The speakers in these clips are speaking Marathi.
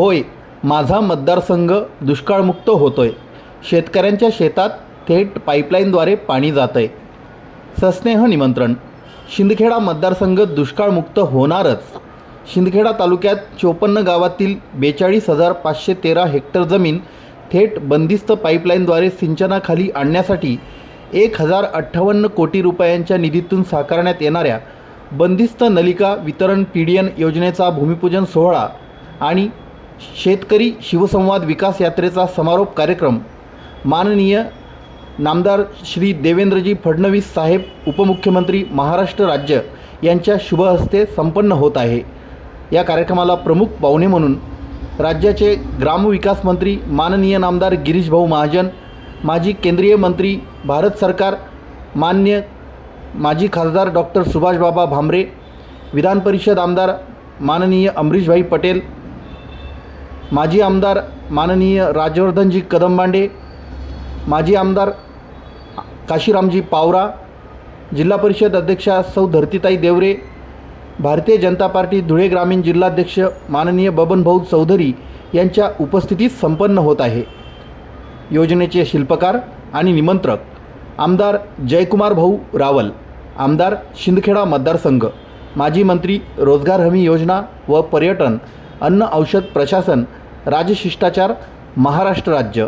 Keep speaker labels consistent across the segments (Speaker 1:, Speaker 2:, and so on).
Speaker 1: होय माझा मतदारसंघ दुष्काळमुक्त होतोय. शेतकऱ्यांच्या शेतात थेट पाईपलाईनद्वारे पाणी जात आहे सस्नेह निमंत्रण. शिंदखेडा मतदारसंघ दुष्काळमुक्त होणारच. शिंदखेडा तालुक्यात चोपन्न गावातील बेचाळीस हजार पाचशे तेरा हेक्टर जमीन थेट बंदिस्त पाईपलाईनद्वारे सिंचनाखाली आणण्यासाठी एक हजार अठ्ठावन्न कोटी रुपयांच्या निधीतून साकारण्यात येणाऱ्या बंदिस्त नलिका वितरण पी डी एन योजनेचा भूमिपूजन सोहळा आणि शेतकरी शिवसंवाद विकास यात्रेचा समारोप कार्यक्रम माननीय नामदार श्री देवेंद्रजी फडणवीस साहेब उपमुख्यमंत्री महाराष्ट्र राज्य यांच्या शुभहस्ते संपन्न होत आहे. या कार्यक्रमाला प्रमुख पाहुणे म्हणून राज्याचे ग्रामविकास मंत्री माननीय नामदार गिरीशभाऊ महाजन माजी केंद्रीय मंत्री भारत सरकार मान्य माजी खासदार डॉक्टर सुभाषबाबा भामरे विधान परिषद आमदार माननीय अमरीशभाई पटेल माजी आमदार माननीय राजवर्धनजी कदमबांडे माजी आमदार काशीरामजी पावरा जिल्हा परिषद अध्यक्षा सौ धरतीताई देवरे भारतीय जनता पार्टी धुळे ग्रामीण जिल्हाध्यक्ष माननीय बबनभाऊ चौधरी यांच्या उपस्थितीत संपन्न होत आहे. योजनेचे शिल्पकार आणि निमंत्रक आमदार जयकुमार भाऊ रावल आमदार शिंदखेडा मतदारसंघ माजी मंत्री रोजगार हमी योजना व पर्यटन अन्न औषध प्रशासन राजशिष्टाचार महाराष्ट्र राज्य.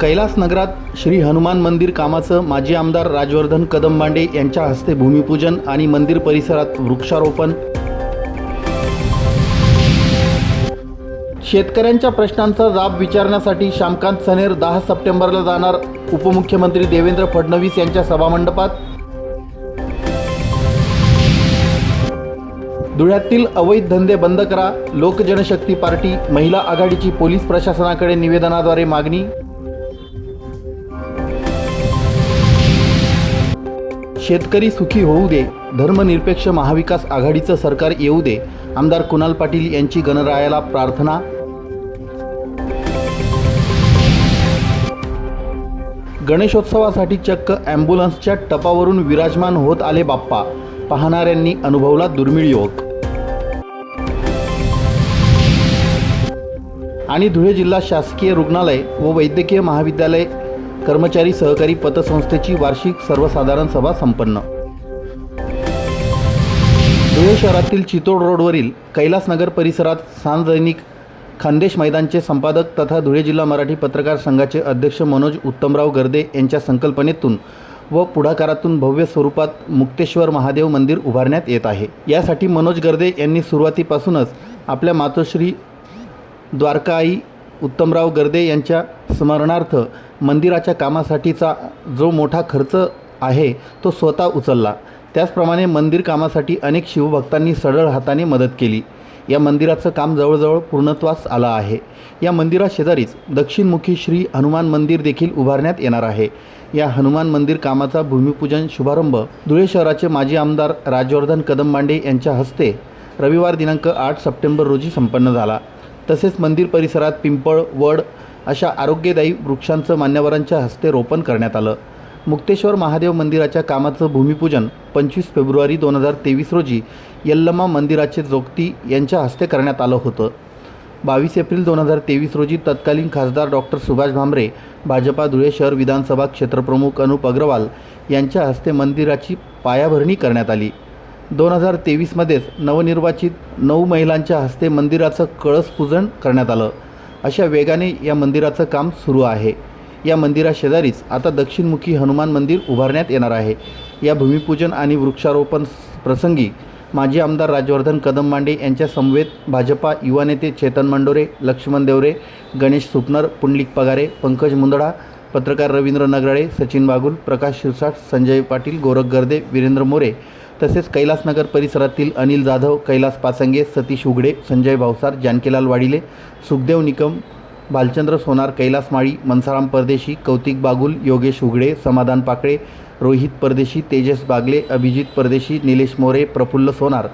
Speaker 1: कैलास नगरात श्री हनुमान मंदिर कामाचं माजी आमदार राजवर्धन कदमबांडे यांच्या हस्ते भूमिपूजन आणि मंदिर परिसरात वृक्षारोपण. शेतकऱ्यांच्या प्रश्नांचा जाब विचारण्यासाठी श्यामकांत सनेर दहा सप्टेंबरला जाणार उपमुख्यमंत्री देवेंद्र फडणवीस यांच्या सभामंडपात. धुळ्यातील अवैध धंदे बंद करा. लोकजनशक्ती पार्टी महिला आघाडीची पोलीस प्रशासनाकडे निवेदनाद्वारे मागणी. शेतकरी सुखी होऊ दे. धर्मनिरपेक्ष महाविकास आघाडीचं सरकार येऊ दे. आमदार कुणाल पाटील यांची गणरायाला प्रार्थना. गणेशोत्सवासाठी चक्क ॲम्ब्युलन्सच्या टपावरून विराजमान होत आले बाप्पा. पाहणाऱ्यांनी अनुभवला दुर्मिळ योग. आणि धुळे जिल्हा शासकीय रुग्णालय व वैद्यकीय महाविद्यालय कर्मचारी सहकारी पतसंस्थेची वार्षिक सर्वसाधारण सभा संपन्न. धुळे शहरातील चितोड रोडवरील कैलासनगर परिसरात सार्वजनिक खानदेश मैदानचे संपादक तथा धुळे जिल्हा मराठी पत्रकार संघाचे अध्यक्ष मनोज उत्तमराव गर्दे यांच्या संकल्पनेतून व पुढाकारातून भव्य स्वरूपात मुक्तेश्वर महादेव मंदिर उभारण्यात येत आहे. यासाठी मनोज गर्दे यांनी सुरुवातीपासूनच आपल्या मातोश्री द्वारकाई उत्तमराव गर्दे यांच्या स्मरणार्थ मंदिराच्या कामासाठीचा जो मोठा खर्च आहे तो स्वतः उचलला. त्याचप्रमाणे मंदिर कामासाठी अनेक शिवभक्तांनी सरळ हाताने मदत केली. या मंदिराचं काम जवळजवळ पूर्णत्वास आलं आहे. या मंदिराशेजारीच दक्षिणमुखी श्री हनुमान मंदिर देखील उभारण्यात येणार आहे. या हनुमान मंदिर कामाचा भूमिपूजन शुभारंभ धुळे शहराचे माजी आमदार राजवर्धन कदमबांडे यांच्या हस्ते रविवार दिनांक आठ सप्टेंबर रोजी संपन्न झाला. तसेच मंदिर परिसरात पिंपळ वड अशा आरोग्यदायी वृक्षांचं मान्यवरांच्या हस्ते रोपण करण्यात आलं. मुक्तेश्वर महादेव मंदिराच्या कामाचं भूमिपूजन पंचवीस फेब्रुवारी दोन हजार तेवीस रोजी यल्लमा मंदिराचे जोगती यांच्या हस्ते करण्यात आलं होतं. बावीस एप्रिल दोन हजार तेवीस रोजी तत्कालीन खासदार डॉक्टर सुभाष भामरे भाजपा धुळे शहर विधानसभा क्षेत्रप्रमुख अनुप अग्रवाल यांच्या हस्ते मंदिराची पायाभरणी करण्यात आली. दोन हजार तेवीसमध्येच नवनिर्वाचित नऊ महिलांच्या हस्ते मंदिराचं कळस पूजन करण्यात आलं. अशा वेगाने या मंदिराचं काम सुरू आहे. या मंदिराशेजारीच आता दक्षिणमुखी हनुमान मंदिर उभारण्यात येणार आहे. या भूमिपूजन आणि वृक्षारोपण प्रसंगी माजी आमदार राजवर्धन कदम मांडे यांच्या समवेत भाजपा युवा नेते चेतन मंडोरे लक्ष्मण देवरे गणेश सुपनर पुंडलिक पगारे पंकज मुंदडा पत्रकार रवींद्र नगराळे सचिन बागुल प्रकाश शिरसाट संजय पाटील गोरख गर्दे वीरेंद्र मोरे तसेच कैलासनगर परिसरातील अनिल जाधव कैलास पासंगे सतीश उघडे संजय भावसार जानकीलाल वाडिले सुखदेव निकम भालचंद्र सोनार कैलास माळी मनसाराम परदेशी कौतिक बागुल योगेश उघडे समाधान पाकळे रोहित परदेशी तेजस बागले अभिजित परदेशी निलेश मोरे प्रफुल्ल सोनार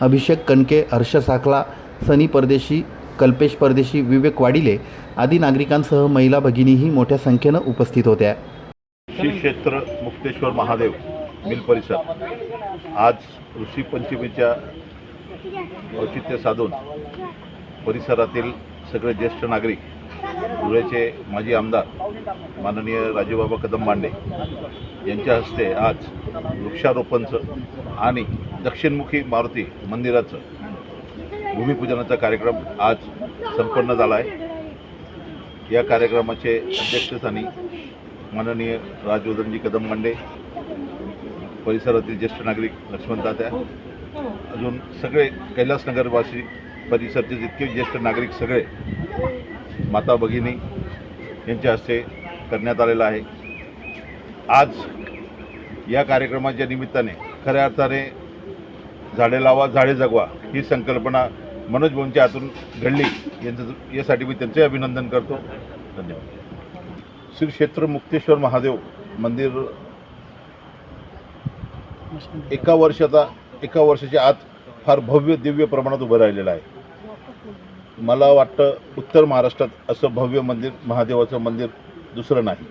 Speaker 1: अभिषेक कणके हर्ष साखला सनी परदेशी कल्पेश परदेशी विवेक वाडिले आदी नागरिकांसह महिला भगिनीही मोठ्या संख्येनं उपस्थित होत्या.
Speaker 2: श्री क्षेत्र मुक्तेश्वर महादेव. मिल परिसर आज ऋषी पंचमीच्या औचित्य साधून परिसरातील सगळे ज्येष्ठ नागरिक धुळ्याचे माजी आमदार माननीय राजूबाबा कदम मांडे यांच्या हस्ते आज वृक्षारोपणचं आणि दक्षिणमुखी मारुती मंदिराचं भूमिपूजनाचा कार्यक्रम आज संपन्न झाला आहे या कार्यक्रमाचे अध्यक्षस्थानी माननीय राजवर्धनजी कदम मांडे परिसरातील ज्येष्ठ नागरिक लक्ष्मण तात्या अजून सगळे कैलासनगरवासी परिसरचे जितके ज्येष्ठ नागरिक सगळे माता भगिनी यांच्या हस्ते करण्यात आलेलं आहे. आज या कार्यक्रमाच्या निमित्ताने खऱ्या अर्थाने झाडे लावा झाडे जगवा ही संकल्पना मनोज भाऊंच्या हातून घडली. यांचं यासाठी मी त्यांचे अभिनंदन करतो. धन्यवाद. श्री क्षेत्र मुक्तेश्वर महादेव मंदिर एका वर्षाचा एका वर्षाच्या आत फार भव्य दिव्य प्रमाणात उभं राहिलेलं आहे. मला वाटतं उत्तर महाराष्ट्रात असं भव्य मंदिर महादेवाचं मंदिर दुसरं नाही.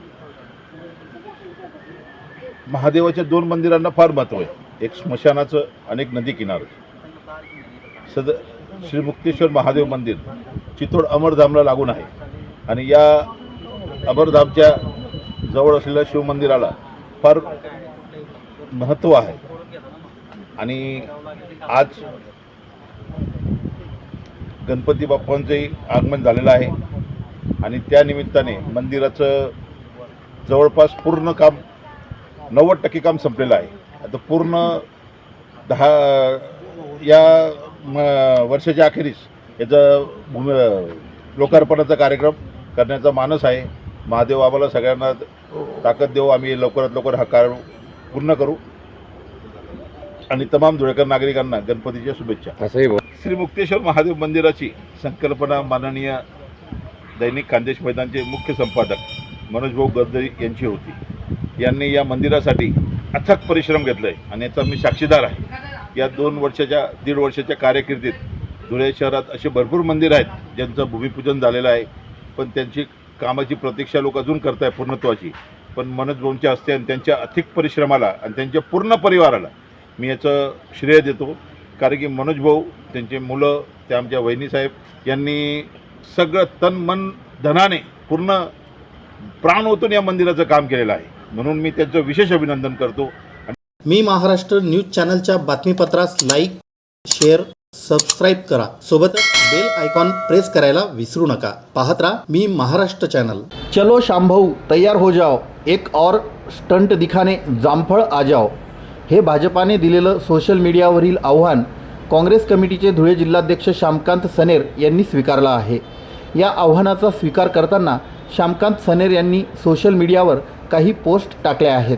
Speaker 2: महादेवाच्या दोन मंदिरांना फार महत्त्व आहे. एक स्मशानाचं आणि एक नदी सद श्री मुक्तेश्वर महादेव मंदिर चितोड अमरधामला लागून आहे. आणि या अमरधामच्या जवळ असलेल्या शिवमंदिराला फार महत्त्व आहे. आणि आज गणपती बाप्पांचंही आगमन झालेलं आहे. आणि त्या निमित्ताने मंदिराचं जवळपास पूर्ण काम नव्वद टक्के काम संपलेलं आहे. आता पूर्ण दहा या म वर्षाच्या अखेरीस याचा भूमी लोकार्पणाचा कार्यक्रम करण्याचा मानस आहे. महादेव आम्हाला सगळ्यांना ताकद देऊ. आम्ही लवकरात लवकर हा कार्य पूर्ण करू. आणि तमाम धुळेकर नागरिकांना गणपतीच्या शुभेच्छा.
Speaker 3: असंही बोल
Speaker 2: श्री मुक्तेश्वर महादेव मंदिराची संकल्पना माननीय दैनिक खानदेश मैदानचे मुख्य संपादक मनोजभाऊ गर्दरी यांची होती. यांनी या मंदिरासाठी अथक परिश्रम घेतले आणि याचा मी साक्षीदार आहे. या दोन वर्षाच्या दीड वर्षाच्या कारकिर्दीत धुळे शहरात असे भरपूर मंदिर आहेत ज्यांचं भूमिपूजन झालेलं आहे. पण त्यांची कामाची प्रतीक्षा लोक अजून करत आहे पूर्णत्वाची. पण मनोज भाऊंच्या हस्ते आणि त्यांच्या अथिक परिश्रमाला आणि त्यांच्या पूर्ण परिवाराला मी याचं श्रेय देतो. कारण की मनोज भाऊ त्यांचे मुलं त्या आमच्या वहिनीसाहेब यांनी सगळं तन मन धनाने पूर्ण प्राण ओतून या मंदिराचं काम केलेलं आहे. म्हणून मी त्यांचं विशेष अभिनंदन करतो.
Speaker 1: मी महाराष्ट्र न्यूज चॅनलच्या बातमीपत्रास लाईक शेअर सबस्क्राईब करा. सोबतच बेल आयकॉन प्रेस करायला विसरू नका. पाहत राहा मी महाराष्ट्र चॅनल चलो शांभऊ तयार हो जाओ. एक और स्टंट दिखाने जामफळ आ जाओ. हे भाजपाने दिलेलं सोशल मीडियावरील आव्हान काँग्रेस कमिटीचे धुळे जिल्हाध्यक्ष श्यामकांत सनेर यांनी स्वीकारलं आहे. या आव्हानाचा स्वीकार करताना श्यामकांत सनेर यांनी सोशल मीडियावर काही पोस्ट टाकल्या आहेत.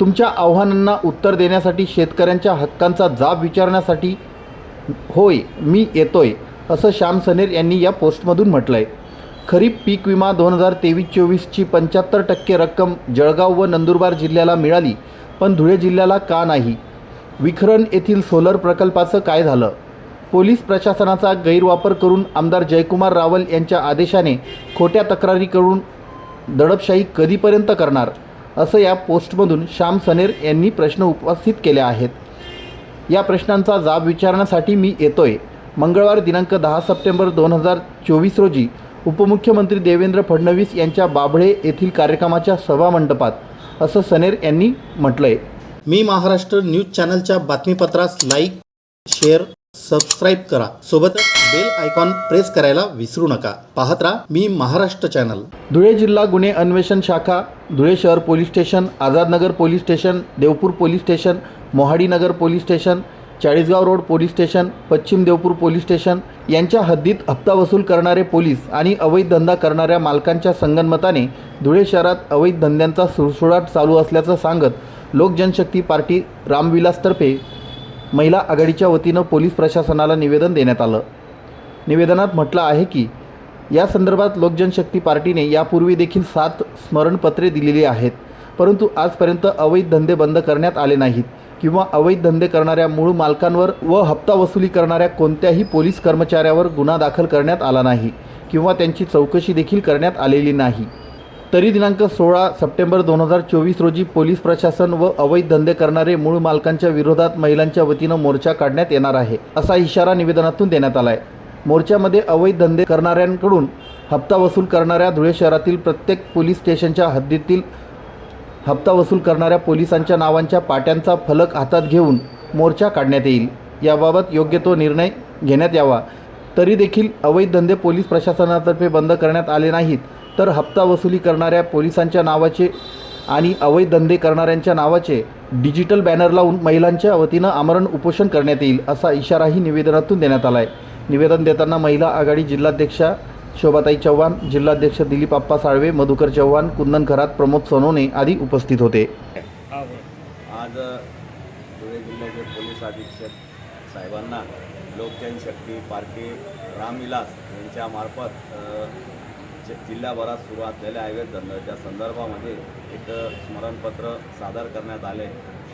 Speaker 1: तुमच्या आव्हानांना उत्तर देण्यासाठी शेतकऱ्यांच्या हक्कांचा जाब विचारण्यासाठी होय मी येतोय असं श्याम सनेर यांनी या पोस्टमधून म्हटलं आहे खरीप पीक विमा दोन हजार तेवीस चोवीसची पंच्याहत्तर टक्के रक्कम जळगाव व नंदुरबार जिल्ह्याला मिळाली पण धुळे जिल्ह्याला का नाही? विखरण येथील सोलर प्रकल्पाचं काय झालं? पोलीस प्रशासनाचा गैरवापर करून आमदार जयकुमार रावल यांच्या आदेशाने खोट्या तक्रारी करून दडपशाही कधीपर्यंत करणार? असं या पोस्टमधून श्याम सनेर यांनी प्रश्न उपस्थित केले आहेत. या प्रश्नांचा जाब विचारण्यासाठी मी येतोय. मंगळवार दिनांक दहा सप्टेंबर दोन हजार चोवीस रोजी उपमुख्यमंत्री देवेंद्र फडणवीस यांच्या बाभळे येथील कार्यक्रमाच्या सभामंडपात असं सनेर यांनी म्हटलं आहे मी महाराष्ट्र न्यूज चॅनलच्या बातमीपत्रास लाईक शेअर सबस्क्राईब करा. सोबतच बेल आयकॉन प्रेस करायला विसरू नका. पाहत राहा मी महाराष्ट्र चॅनल धुळे जिल्हा गुन्हे अन्वेषण शाखा धुळे शहर police station Azadnagar police station Deopur police station Mohadinagar police station Chalisgaon road police station पश्चिम देवपूर पोलीस स्टेशन यांच्या हद्दीत हप्ता वसूल करणारे पोलीस आणि अवैध धंदा करणाऱ्या मालकांच्या संगनमताने धुळे शहरात अवैध धंद्यांचा सुळसुळाट चालू असल्याचं सांगत लोकजनशक्ती पार्टी रामविलासतर्फे महिला आघाडीच्या वतीनं पोलीस प्रशासनाला निवेदन देण्यात आलं. निवेदनात म्हटलं आहे की या संदर्भात लोकजनशक्ती पार्टीने यापूर्वी देखील सात स्मरणपत्रे दिलेली आहेत परंतु आजपर्यंत अवैध धंदे बंद करण्यात आले नाहीत किंवा अवैध धंदे करणाऱ्या मूळ मालकांवर व हप्ता वसुली करणाऱ्या कोणत्याही पोलीस कर्मचाऱ्यावर गुन्हा दाखल करण्यात आला नाही किंवा त्यांची चौकशी देखील करण्यात आलेली नाही. तरी दिनांक सोळा सप्टेंबर दोन हजार चोवीस रोजी पोलीस प्रशासन व अवैध धंदे करणारे मूळ मालकांच्या विरोधात महिलांच्या वतीनं मोर्चा काढण्यात येणार आहे असा इशारा निवेदनातून देण्यात आला आहे मोर्चामध्ये अवैध धंदे करणाऱ्यांकडून हप्ता वसूल करणाऱ्या धुळे शहरातील प्रत्येक पोलीस स्टेशनच्या हद्दीतील हप्ता वसूल करणाऱ्या पोलिसांच्या नावांच्या पाट्यांचा फलक हातात घेऊन मोर्चा काढण्यात येईल. याबाबत योग्य तो निर्णय घेण्यात यावा. तरी देखील अवैध धंदे पोलीस प्रशासनातर्फे बंद करण्यात आले नाहीत तर हप्ता वसुली करणाऱ्या पोलिसांच्या नावाचे आणि अवैध धंदे करणाऱ्यांच्या नावाचे डिजिटल बॅनर लावून महिलांच्या वतीनं आमरण उपोषण करण्यात येईल असा इशाराही निवेदनातून देण्यात आला आहे निवेदन देताना महिला आघाडी जिल्हाध्यक्षा शोभाताई चव्हाण जिल्हाध्यक्ष दिलीप आप्पा साळवे मधुकर चव्हाण कुंदन खरात प्रमोद सोनवणे आदी उपस्थित होते.
Speaker 3: आज धुळे जिल्ह्याचे पोलीस अधीक्षक साहेबांना लोकजनशक्ती पार्टी रामविलास यांच्यामार्फत जिल्ह्याभरात सुरू असलेल्या अवैध धंद्याच्या संदर्भामध्ये एक स्मरणपत्र सादर करण्यात आले.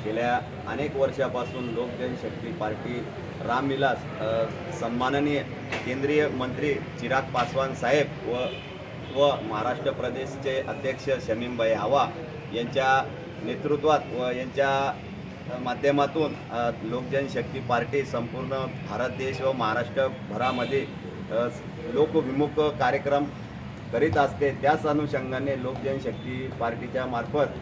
Speaker 3: गेल्या अनेक वर्षापासून लोकजनशक्ती पार्टी रामविलास सन्माननीय केंद्रीय मंत्री चिराग पासवान साहेब व व महाराष्ट्र प्रदेशचे अध्यक्ष शमीमभाई आवा यांच्या नेतृत्वात व यांच्या माध्यमातून लोकजनशक्ती पार्टी संपूर्ण भारत देश व महाराष्ट्रभरामध्ये लोकविमुख कार्यक्रम करीत असते. त्याच अनुषंगाने लोकजनशक्ती पार्टीच्या मार्फत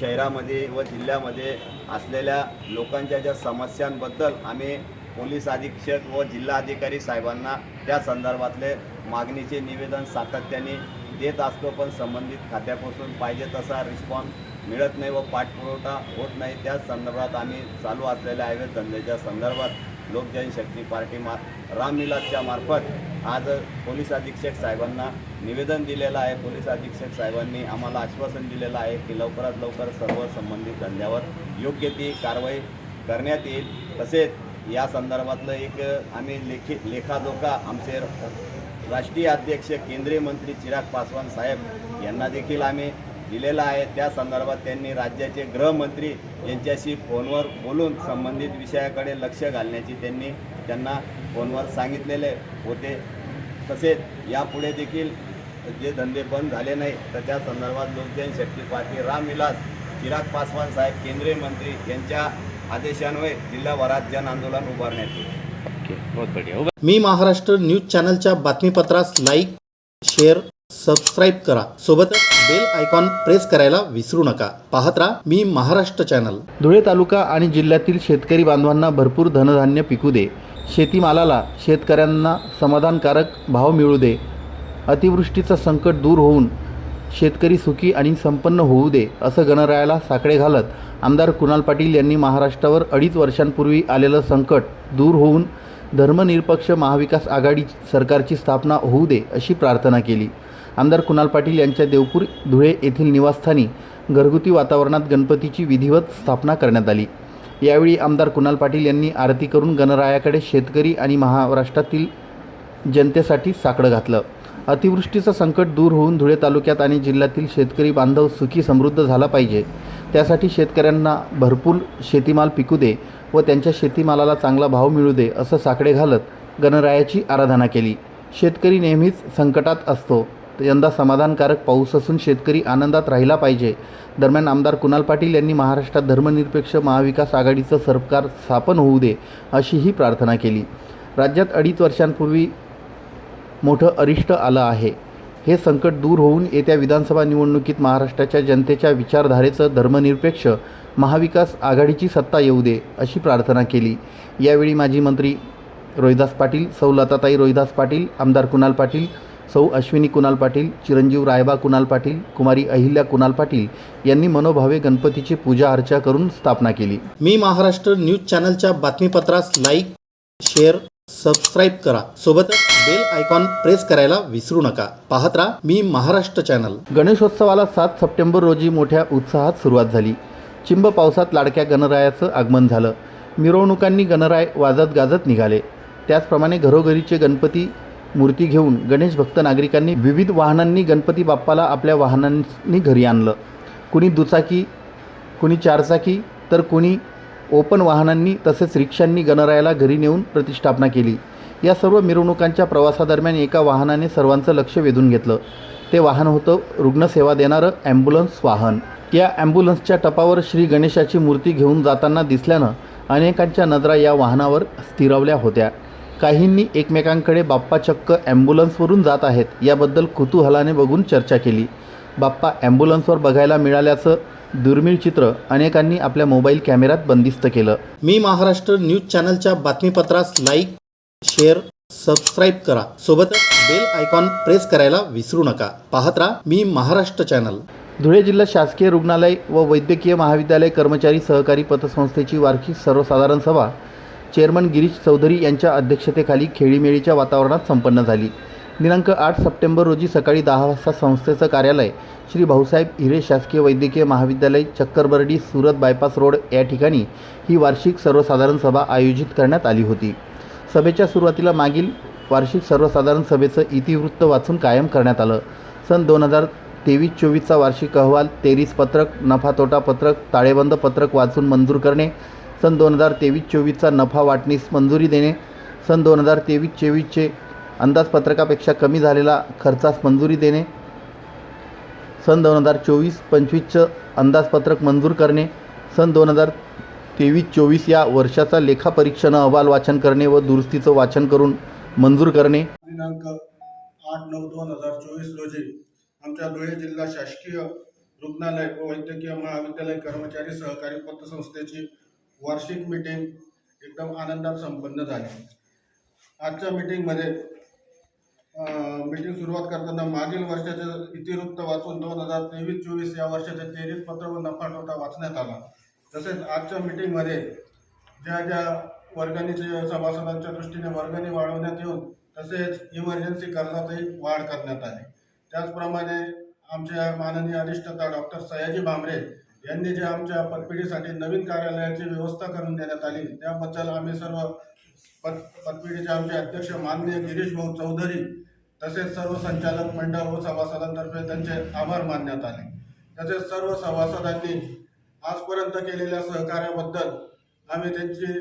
Speaker 3: शहरामध्ये व जिल्ह्यामध्ये असलेल्या लोकांच्या ज्या समस्यांबद्दल आम्ही पोलीस अधीक्षक व जिल्हाधिकारी साहेबांना त्या संदर्भातले मागणीचे निवेदन सातत्याने देत असतो पण संबंधित खात्यापासून पाहिजे तसा रिस्पॉन्स मिळत नाही व पाठपुरवठा होत नाही. त्याच संदर्भात आम्ही चालू असलेल्या अवैध धंद्याच्या संदर्भात लोकजनशक्ती पार्टी मा रामविलासच्या मार्फत आज पोलीस अधीक्षक साहेबांना निवेदन दिलेलं आहे. पोलीस अधीक्षक साहेबांनी आम्हाला आश्वासन दिलेलं आहे की लवकरात लवकर सर्व संबंधित धंद्यावर योग्य ती कारवाई करण्यात येईल. तसेच या संदर्भातलं एक आम्ही लेखी लेखाजोखा आमचे राष्ट्रीय अध्यक्ष केंद्रीय मंत्री चिराग पासवान साहेब यांना देखील आम्ही दिलेला आहे. त्या संदर्भात त्यांनी राज्याचे गृहमंत्री यांच्याशी फोनवर बोलून संबंधित विषयाकडे लक्ष घालण्याची त्यांनी त्यांना फोनवर सांगितलेले होते. तसेच यापुढे देखील जे धंदे बंद झाले नाही तर त्या संदर्भात लोकजनशक्ती पार्टी रामविलास चिराग पासवान साहेब केंद्रीय मंत्री यांच्या आदेशान्वये जिल्हाभरात जन आंदोलन उभारण्यात येईल.
Speaker 1: मी महाराष्ट्र न्यूज चॅनलच्या बातमीपत्रास लाईक शेअर सबस्क्राईब करा. सोबतच बेल आयकॉन प्रेस करायला विसरू नका. पाहत राहा मी महाराष्ट्र चॅनल. धुळे तालुका आणि जिल्ह्यातील शेतकरी बांधवांना भरपूर धनधान्य पिकू दे. शेतीमालाला शेतकऱ्यांना समाधानकारक भाव मिळू दे. अतिवृष्टीचं संकट दूर होऊन शेतकरी सुखी आणि संपन्न होऊ दे असं गणरायाला साकडे घालत आमदार कुणाल पाटील यांनी महाराष्ट्रावर अडीच वर्षांपूर्वी आलेलं संकट दूर होऊन धर्मनिरपक्ष महाविकास आघाडी सरकारची स्थापना होऊ दे अशी प्रार्थना केली. आमदार कुणाल पाटील यांच्या देवपूर धुळे येथील निवासस्थानी घरगुती वातावरणात गणपतीची विधिवत स्थापना करण्यात आली. यावेळी आमदार कुणाल पाटील यांनी आरती करून गणरायाकडे शेतकरी आणि महाराष्ट्रातील जनतेसाठी साकडं घातलं. अतिवृष्टीचं संकट दूर होऊन धुळे तालुक्यात आणि जिल्ह्यातील शेतकरी बांधव सुखी समृद्ध झाला पाहिजे. त्यासाठी शेतकऱ्यांना भरपूर शेतीमाल पिकू दे व त्यांच्या शेतीमालाला चांगला भाव मिळू दे असं साकडे घालत गणरायाची आराधना केली. शेतकरी नेहमीच संकटात असतो. यंदा समाधानकारक पाऊस असून शेतकरी आनंदात राहिला पाहिजे. दरम्यान आमदार कुणाल पाटील यांनी महाराष्ट्रात धर्मनिरपेक्ष महाविकास आघाडीचं सरकार स्थापन होऊ दे अशीही प्रार्थना केली. राज्यात अडीच वर्षांपूर्वी मोठं अरिष्ट आलं आहे. हे संकट दूर होऊन येत्या विधानसभा निवडणुकीत महाराष्ट्राच्या जनतेच्या विचारधारेचं धर्मनिरपेक्ष महाविकास आघाडीची सत्ता येऊ दे अशी प्रार्थना केली. यावेळी माजी मंत्री रोहिदास पाटील सौलताताई रोहिदास पाटील आमदार कुणाल पाटील सौ अश्विनी कुणाल पाटील चिरंजीव रायबा कुणाल पाटील कुमारी अहिल्या कुणाल पाटील यांनी मनोभावे गणपतीची पूजा अर्चा करून स्थापना केली. मी महाराष्ट्र न्यूज चॅनलच्या बातमीपत्रास लाईक शेअर सबस्क्राईब करा. सोबतच बेल आयकॉन प्रेस करायला विसरू नका. पाहत राहा मी महाराष्ट्र चॅनल. गणेशोत्सवाला सात सप्टेंबर रोजी मोठ्या उत्साहात सुरुवात झाली. चिंब पावसात लाडक्या गणरायाचं आगमन झालं. मिरवणुकांनी गणराय वाजत गाजत निघाले. त्याचप्रमाणे घरोघरीचे गणपती मूर्ती घेऊन गणेश भक्त नागरिकांनी विविध वाहनांनी गणपती बाप्पाला आपल्या वाहनांनी घरी आणलं. कुणी दुचाकी कुणी चारचाकी तर कुणी ओपन वाहनांनी तसेच रिक्षांनी गणरायाला घरी नेऊन प्रतिष्ठापना केली. या सर्व मिरवणुकांच्या प्रवासादरम्यान एका वाहनाने सर्वांचं लक्ष वेधून घेतलं. ते वाहन होतं रुग्णसेवा देणारं ॲम्ब्युलन्स वाहन. या ॲम्ब्युलन्सच्या टपावर श्री गणेशाची मूर्ती घेऊन जाताना दिसल्यानं अनेकांच्या नजरा या वाहनावर स्थिरावल्या होत्या. काहींनी एकमेकांकडे बाप्पा चक्क ॲम्ब्युलन्सवरून जात आहेत याबद्दल कुतूहलाने बघून चर्चा केली. बाप्पा ॲम्ब्युलन्सवर बघायला मिळाल्याचं दुर्मिळ चित्र अनेकांनी आपल्या मोबाईल कॅमेऱ्यात बंदिस्त केलं. मी महाराष्ट्र न्यूज चॅनलच्या बातमीपत्रास लाईक शेअर सबस्क्राईब करा. सोबतच बेल आयकॉन प्रेस करायला विसरू नका. पाहत राहा मी महाराष्ट्र चॅनल. धुळे जिल्हा शासकीय रुग्णालय व वैद्यकीय महाविद्यालय कर्मचारी सहकारी पतसंस्थेची वार्षिक सर्वसाधारण सभा चेअरमन गिरीश चौधरी यांच्या अध्यक्षतेखाली खेळीमेळीच्या वातावरणात संपन्न झाली. दिनांक आठ सप्टेंबर रोजी सकाळी दहा वाजता संस्थेचं कार्यालय श्री भाऊसाहेब हिरे शासकीय वैद्यकीय महाविद्यालय चक्करबर्डी सुरत बायपास रोड या ठिकाणी ही वार्षिक सर्वसाधारण सभा आयोजित करण्यात आली होती. सभेच्या सुरुवातीला मागील वार्षिक सर्वसाधारण सभेचं इतिवृत्त वाचून कायम करण्यात आलं. सन दोन हजार तेवीस चोवीसचा वार्षिक अहवाल तेरीस पत्रक नफा तोटा पत्रक ताळेबंद पत्रक वाचून मंजूर करणे सन दोन हजार तेवीस चोवीसचा नफा वाटणीस मंजुरी देणे. सन दोन हजार तेवीस चोवीसचे अंदाजपत्रकापेक्षा कमी झालेला खर्चास मंजुरी देणे. सन दोन हजार चोवीस पंचवीसचं अंदाजपत्रक मंजूर करणे. सन दोन हजार तेवीस चोवीस या वर्षाचा लेखापरीक्षण अहवाल वाचन करणे व दुरुस्तीचं वाचन करून मंजूर करणे.
Speaker 4: दिनांक आठ नऊ दोन हजार चोवीस रोजी आमच्या धुळे जिल्हा शासकीय रुग्णालय व वैद्यकीय महाविद्यालय कर्मचारी सहकारी पतसंस्थेची वार्षिक मीटिंग एकदम आनंदात संपन्न झाली. आजच्या मीटिंगमध्ये मीटिंग सुरुवात करताना मागील वर्षाचे इतिवृत्त वाचून दोन हजार तेवीस चोवीस या वर्षाचे तेवीस पत्र व नफा तोटा वाचण्यात आला. तसेच आजच्या मीटिंगमध्ये ज्या ज्या वर्गणीचे सभासदांच्या दृष्टीने वर्गणी वाढवण्यात येऊन तसेच इमर्जन्सी कर्जातही वाढ करण्यात आली. त्याचप्रमाणे आमच्या माननीय अधिष्ठता डॉक्टर सयाजी भांबरे यांनी जे आमच्या पतपिढीसाठी नवीन कार्यालयाची व्यवस्था करून देण्यात आली त्याबद्दल आम्ही सर्व पत पतपिढीचे आमचे अध्यक्ष माननीय गिरीश भाऊ चौधरी तसेच सर्व संचालक मंडळ व सभासदांतर्फे त्यांचे आभार मानण्यात आले. तसेच सर्व सभासदांनी आजपर्यंत केलेल्या सहकार्याबद्दल आम्ही त्यांची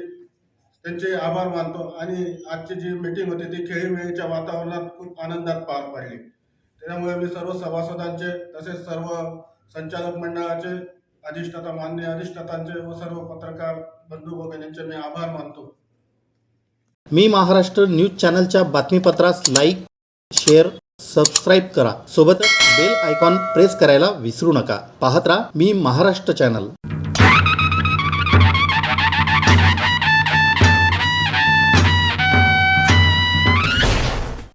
Speaker 4: त्यांचे आभार मानतो आणि आजची जी मीटिंग होती ती खेळीमेळीच्या वातावरणात खूप आनंदात पार पडली. त्यामुळे मी सर्व सभासदांचे तसेच सर्व संचालक मंडळाचे अधिष्ठाता मान्य अधिष्ठातांचे व सर्व पत्रकार बंधू भगिनींचे मी आभार मानतो.
Speaker 1: मी महाराष्ट्र न्यूज चॅनलच्या बातमीपत्रास लाईक शेअर सबस्क्राईब करा. सोबतच बेल आयकॉन प्रेस करायला विसरू नका. पाहत राहा मी महाराष्ट्र चॅनल.